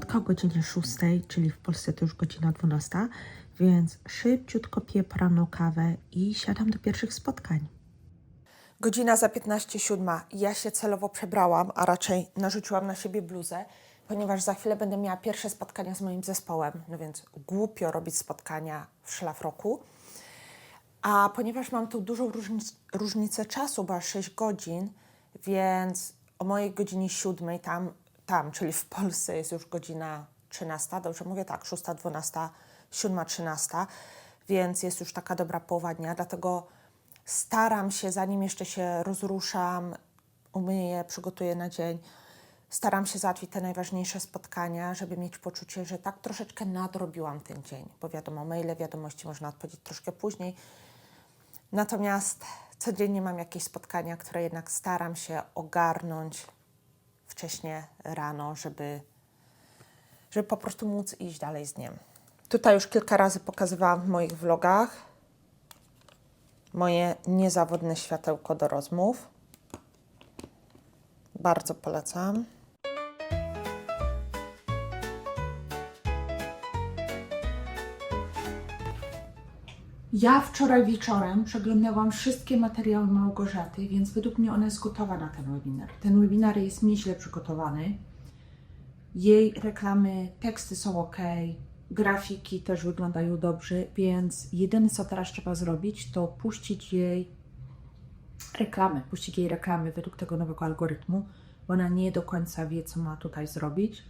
spotka o godzinie 6, czyli w Polsce to już godzina 12, więc szybciutko piję poranną kawę i siadam do pierwszych spotkań. Godzina za 15.07. Ja się celowo przebrałam, a raczej narzuciłam na siebie bluzę, ponieważ za chwilę będę miała pierwsze spotkania z moim zespołem, no więc głupio robić spotkania w szlafroku. A ponieważ mam tu dużą różnic- różnicę czasu, bo aż 6 godzin, więc o mojej godzinie 7 tam, tam, czyli w Polsce jest już godzina 13, dobrze mówię tak, 6, 12, 7, 13, więc jest już taka dobra połowa dnia, dlatego staram się, zanim jeszcze się rozruszam, umyję, przygotuję na dzień, staram się załatwić te najważniejsze spotkania, żeby mieć poczucie, że tak troszeczkę nadrobiłam ten dzień, bo wiadomo, maile, wiadomości można odpowiedzieć troszkę później. Natomiast codziennie mam jakieś spotkania, które jednak staram się ogarnąć wcześnie rano, żeby, żeby po prostu móc iść dalej z dniem. Tutaj już kilka razy pokazywałam w moich vlogach moje niezawodne światełko do rozmów. Bardzo polecam. Ja wczoraj wieczorem przeglądałam wszystkie materiały Małgorzaty, więc według mnie ona jest gotowa na ten webinar. Ten webinar jest nieźle przygotowany. Jej reklamy, teksty są ok, grafiki też wyglądają dobrze, więc jedyne co teraz trzeba zrobić, to puścić jej reklamy, puścić jej reklamy według tego nowego algorytmu, bo ona nie do końca wie, co ma tutaj zrobić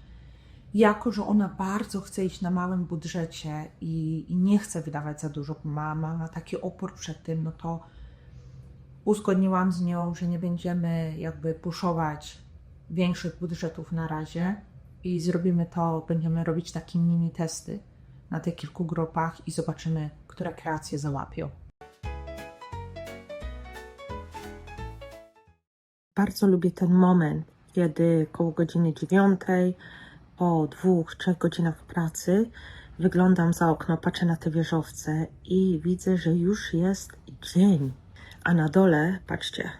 jako że ona bardzo chce iść na małym budżecie i, i nie chce wydawać za dużo, ma, ma, ma taki opór przed tym, no to uzgodniłam z nią, że nie będziemy jakby puszować większych budżetów na razie i zrobimy to, będziemy robić takie mini testy na tych kilku grupach i zobaczymy, które kreacje załapią. Bardzo lubię ten moment, kiedy koło godziny dziewiątej, po dwóch, trzech godzinach pracy, wyglądam za okno, patrzę na te wieżowce i widzę, że już jest dzień. A na dole, patrzcie,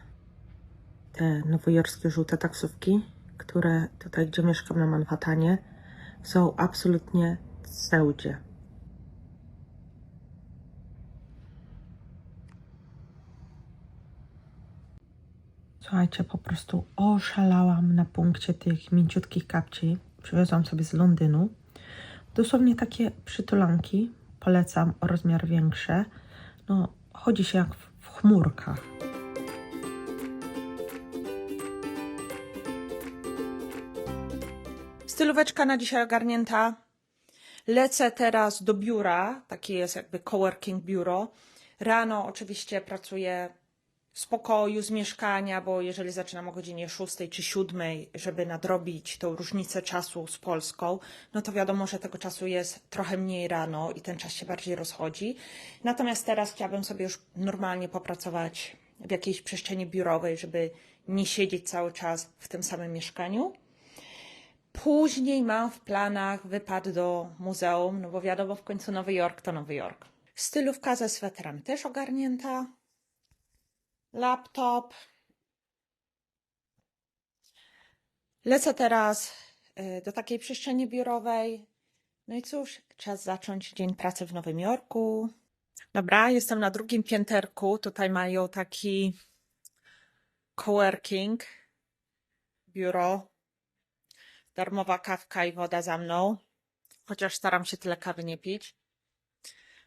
te nowojorskie żółte taksówki, które tutaj, gdzie mieszkam na Manhattanie, są absolutnie cełdzie. Słuchajcie, po prostu oszalałam na punkcie tych mięciutkich kapci. Przywiozłam sobie z Londynu. Dosłownie takie przytulanki. Polecam o rozmiar większe. No, chodzi się jak w, chmurkach. Stylóweczka na dzisiaj ogarnięta. Lecę teraz do biura, takie jest jakby coworking biuro. Rano oczywiście pracuję z pokoju, z mieszkania, bo jeżeli zaczynam o godzinie 6 czy 7, żeby nadrobić tą różnicę czasu z Polską, no to wiadomo, że tego czasu jest trochę mniej rano i ten czas się bardziej rozchodzi. Natomiast teraz chciałabym sobie już normalnie popracować w jakiejś przestrzeni biurowej, żeby nie siedzieć cały czas w tym samym mieszkaniu. Później mam w planach wypad do muzeum, no bo wiadomo, w końcu Nowy Jork to Nowy Jork. Stylówka ze swetrem też ogarnięta. Laptop. Lecę teraz y, do takiej przestrzeni biurowej. No i cóż, czas zacząć dzień pracy w Nowym Jorku. Dobra, jestem na drugim pięterku. Tutaj mają taki coworking, biuro darmowa kawka i woda za mną, chociaż staram się tyle kawy nie pić.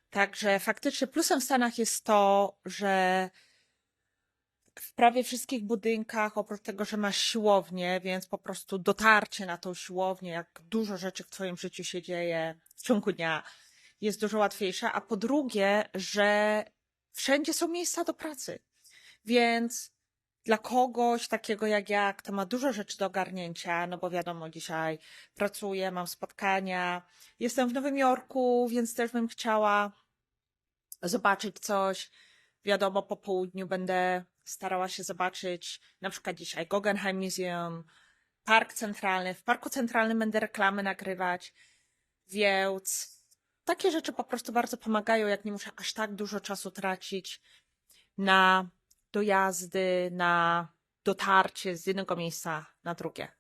Także faktycznie plusem w Stanach jest to, że w prawie wszystkich budynkach, oprócz tego, że masz siłownię, więc po prostu dotarcie na tą siłownię, jak dużo rzeczy w Twoim życiu się dzieje w ciągu dnia, jest dużo łatwiejsze. A po drugie, że wszędzie są miejsca do pracy. Więc dla kogoś takiego jak ja, kto ma dużo rzeczy do ogarnięcia, no bo wiadomo, dzisiaj pracuję, mam spotkania, jestem w Nowym Jorku, więc też bym chciała zobaczyć coś. Wiadomo, po południu będę starała się zobaczyć na przykład dzisiaj Guggenheim Museum, Park Centralny. W Parku Centralnym będę reklamy nagrywać, więc takie rzeczy po prostu bardzo pomagają, jak nie muszę aż tak dużo czasu tracić na dojazdy, na dotarcie z jednego miejsca na drugie.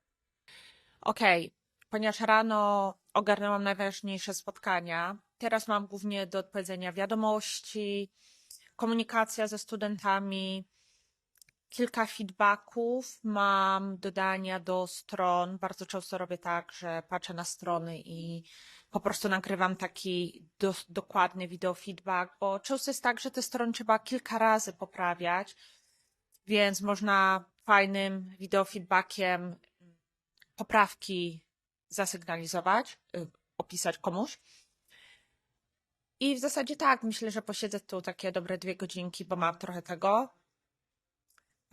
Okej, ponieważ rano ogarnęłam najważniejsze spotkania. Teraz mam głównie do odpowiedzenia wiadomości, komunikacja ze studentami, kilka feedbacków mam dodania do stron. Bardzo często robię tak, że patrzę na strony i po prostu nagrywam taki dos- dokładny video feedback, bo często jest tak, że te strony trzeba kilka razy poprawiać, więc można fajnym video feedbackiem poprawki zasygnalizować, y, opisać komuś. I w zasadzie tak, myślę, że posiedzę tu takie dobre dwie godzinki, bo mam trochę tego.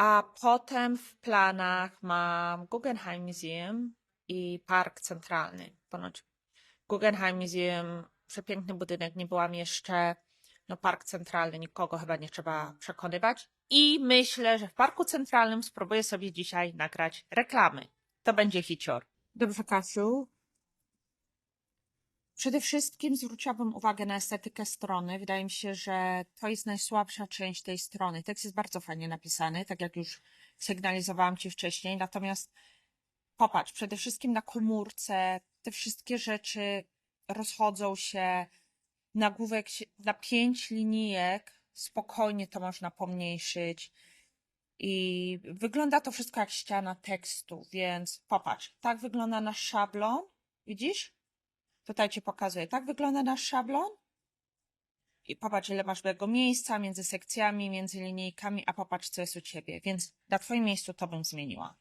A potem w planach mam Guggenheim Museum i Park Centralny. Ponoć Guggenheim Museum, przepiękny budynek, nie byłam jeszcze. No Park Centralny, nikogo chyba nie trzeba przekonywać. I myślę, że w Parku Centralnym spróbuję sobie dzisiaj nagrać reklamy. To będzie hicior. Dobrze, Kasiu. Przede wszystkim zwróciłabym uwagę na estetykę strony. Wydaje mi się, że to jest najsłabsza część tej strony. Tekst jest bardzo fajnie napisany, tak jak już sygnalizowałam Ci wcześniej. Natomiast popatrz, przede wszystkim na komórce te wszystkie rzeczy rozchodzą się. Nagłówek na pięć linijek spokojnie to można pomniejszyć. I wygląda to wszystko jak ściana tekstu, więc popatrz, tak wygląda nasz szablon. Widzisz? Tutaj ci pokazuję. Tak wygląda nasz szablon. I popatrz, ile masz tego miejsca między sekcjami, między linijkami, a popatrz, co jest u ciebie. Więc na twoim miejscu to bym zmieniła.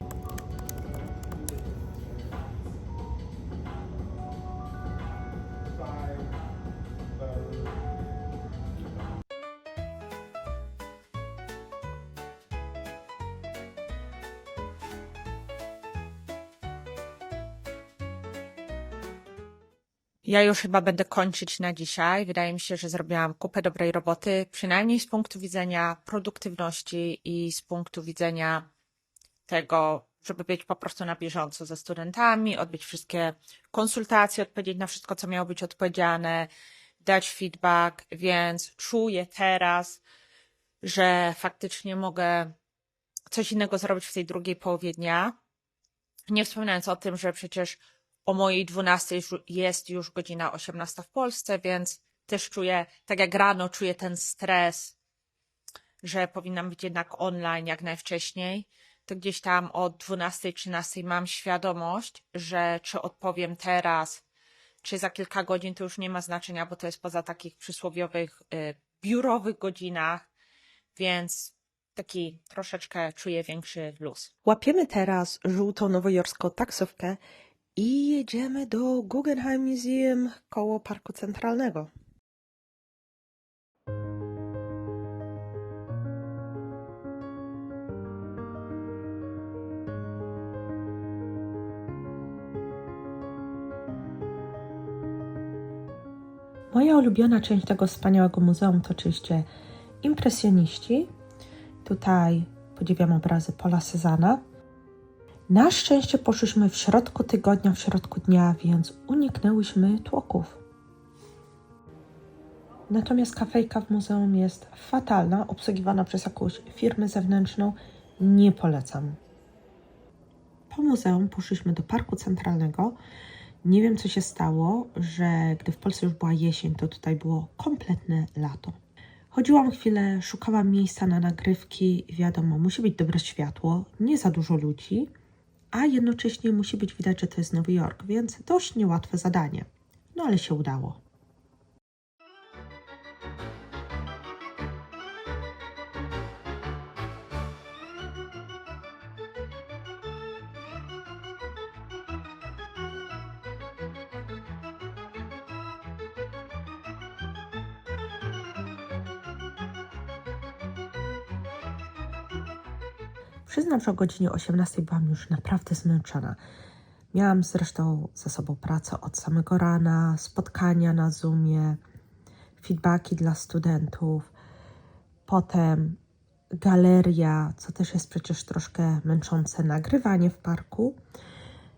Ja już chyba będę kończyć na dzisiaj. Wydaje mi się, że zrobiłam kupę dobrej roboty, przynajmniej z punktu widzenia produktywności i z punktu widzenia tego, żeby być po prostu na bieżąco ze studentami, odbyć wszystkie konsultacje, odpowiedzieć na wszystko, co miało być odpowiedziane, dać feedback, więc czuję teraz, że faktycznie mogę coś innego zrobić w tej drugiej połowie dnia. Nie wspominając o tym, że przecież o mojej 12 już- jest już godzina 18 w Polsce, więc też czuję, tak jak rano czuję ten stres, że powinnam być jednak online jak najwcześniej. To gdzieś tam o 12, 13 mam świadomość, że czy odpowiem teraz, czy za kilka godzin, to już nie ma znaczenia, bo to jest poza takich przysłowiowych y, biurowych godzinach, więc taki troszeczkę czuję większy luz. Łapiemy teraz żółtą nowojorską taksówkę i jedziemy do Guggenheim Museum koło Parku Centralnego. Moja ulubiona część tego wspaniałego muzeum to oczywiście impresjoniści. Tutaj podziwiam obrazy Paula Cezana. Na szczęście poszliśmy w środku tygodnia, w środku dnia, więc uniknęłyśmy tłoków. Natomiast kafejka w muzeum jest fatalna, obsługiwana przez jakąś firmę zewnętrzną. Nie polecam. Po muzeum poszliśmy do Parku Centralnego. Nie wiem, co się stało, że gdy w Polsce już była jesień, to tutaj było kompletne lato. Chodziłam chwilę, szukałam miejsca na nagrywki. Wiadomo, musi być dobre światło, nie za dużo ludzi, a jednocześnie musi być widać, że to jest Nowy Jork, więc dość niełatwe zadanie. No ale się udało. Przyznam, że o godzinie 18 byłam już naprawdę zmęczona. Miałam zresztą za sobą pracę od samego rana, spotkania na Zoomie, feedbacki dla studentów, potem galeria, co też jest przecież troszkę męczące, nagrywanie w parku.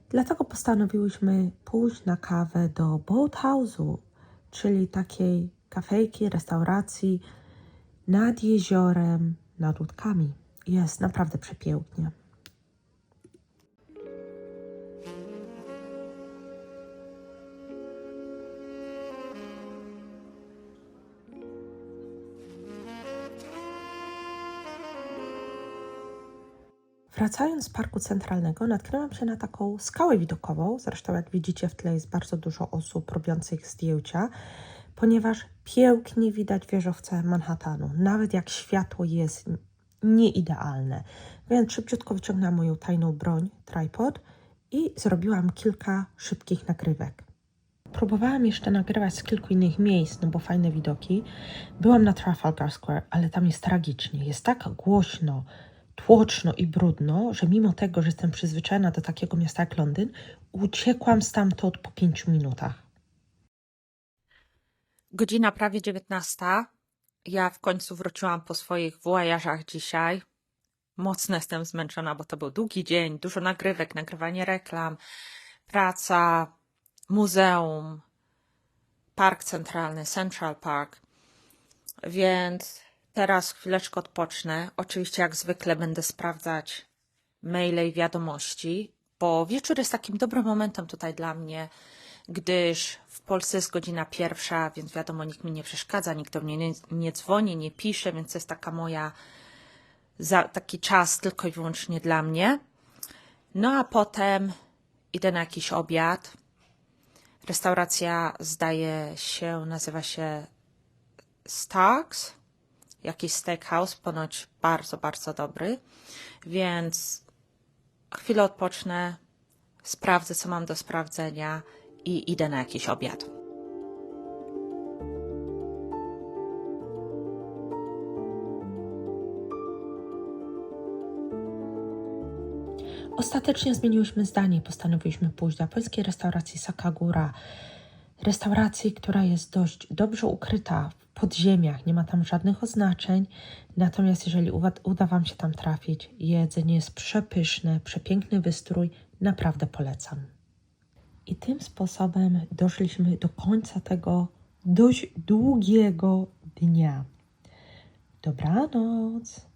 Dlatego postanowiłyśmy pójść na kawę do Boat House'u, czyli takiej kafejki, restauracji nad jeziorem, nad łódkami jest naprawdę przepięknie. Wracając z parku centralnego, natknęłam się na taką skałę widokową. Zresztą, jak widzicie, w tle jest bardzo dużo osób robiących zdjęcia, ponieważ pięknie widać wieżowce Manhattanu. Nawet jak światło jest nieidealne. Więc szybciutko wyciągnęłam moją tajną broń, tripod i zrobiłam kilka szybkich nagrywek. Próbowałam jeszcze nagrywać z kilku innych miejsc, no bo fajne widoki. Byłam na Trafalgar Square, ale tam jest tragicznie. Jest tak głośno, tłoczno i brudno, że mimo tego, że jestem przyzwyczajona do takiego miasta jak Londyn, uciekłam stamtąd po pięciu minutach. Godzina prawie 19. Ja w końcu wróciłam po swoich wojażach dzisiaj. Mocno jestem zmęczona, bo to był długi dzień, dużo nagrywek, nagrywanie reklam, praca, muzeum, park centralny, Central Park. Więc teraz chwileczkę odpocznę. Oczywiście, jak zwykle, będę sprawdzać maile i wiadomości, bo wieczór jest takim dobrym momentem tutaj dla mnie, gdyż w Polsce jest godzina pierwsza, więc wiadomo, nikt mi nie przeszkadza, nikt do mnie nie, nie dzwoni, nie pisze, więc to jest taka moja, za, taki czas tylko i wyłącznie dla mnie. No a potem idę na jakiś obiad. Restauracja zdaje się, nazywa się Starks, jakiś steakhouse, ponoć bardzo, bardzo dobry, więc chwilę odpocznę, sprawdzę, co mam do sprawdzenia i idę na jakiś obiad. Ostatecznie zmieniłyśmy zdanie i postanowiliśmy pójść do japońskiej restauracji Sakagura. Restauracji, która jest dość dobrze ukryta w podziemiach, nie ma tam żadnych oznaczeń. Natomiast jeżeli uda, uda Wam się tam trafić, jedzenie jest przepyszne, przepiękny wystrój, naprawdę polecam. I tym sposobem doszliśmy do końca tego dość długiego dnia. Dobranoc.